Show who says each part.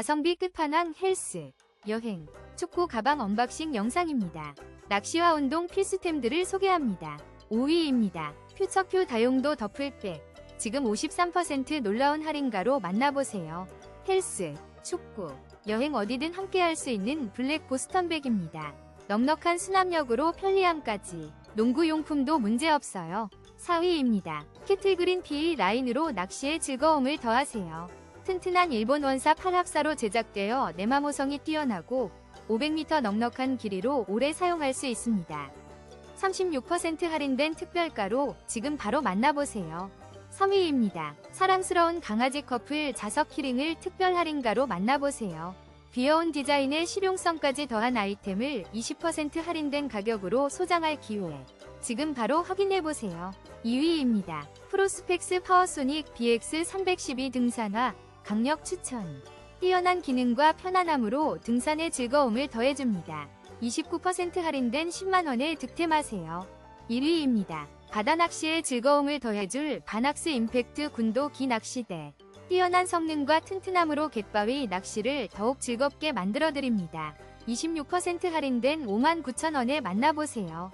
Speaker 1: 가성비 끝판왕 헬스, 여행, 축구 가방 언박싱 영상입니다. 낚시와 운동 필수템들을 소개합니다. 5위입니다. 퓨처큐 다용도 더플백. 지금 53% 놀라운 할인가로 만나보세요. 헬스, 축구, 여행 어디든 함께 할 수 있는 블랙 보스턴백입니다. 넉넉한 수납력으로 편리함까지. 농구용품도 문제없어요. 4위입니다. 캐틀그린 PE 라인으로 낚시의 즐거움을 더하세요. 튼튼한 일본 원사 8합사로 제작되어 내마모성이 뛰어나고 500m 넉넉한 길이로 오래 사용할 수 있습니다. 36% 할인된 특별가로 지금 바로 만나보세요. 3위입니다. 사랑스러운 강아지 커플 자석 키링을 특별 할인가로 만나보세요. 귀여운 디자인에 실용성까지 더한 아이템을 20% 할인된 가격으로 소장할 기회. 지금 바로 확인해보세요. 2위입니다. 프로스펙스 파워소닉 BX312 등산화 강력 추천. 뛰어난 기능과 편안함으로 등산의 즐거움을 더해줍니다. 29% 할인된 10만원에 득템하세요. 1위입니다. 바다 낚시의 즐거움을 더해줄 바낙스 임팩트 군도 기 낚시대. 뛰어난 성능과 튼튼함으로 갯바위 낚시를 더욱 즐겁게 만들어드립니다. 26% 할인된 59,000원에 만나보세요.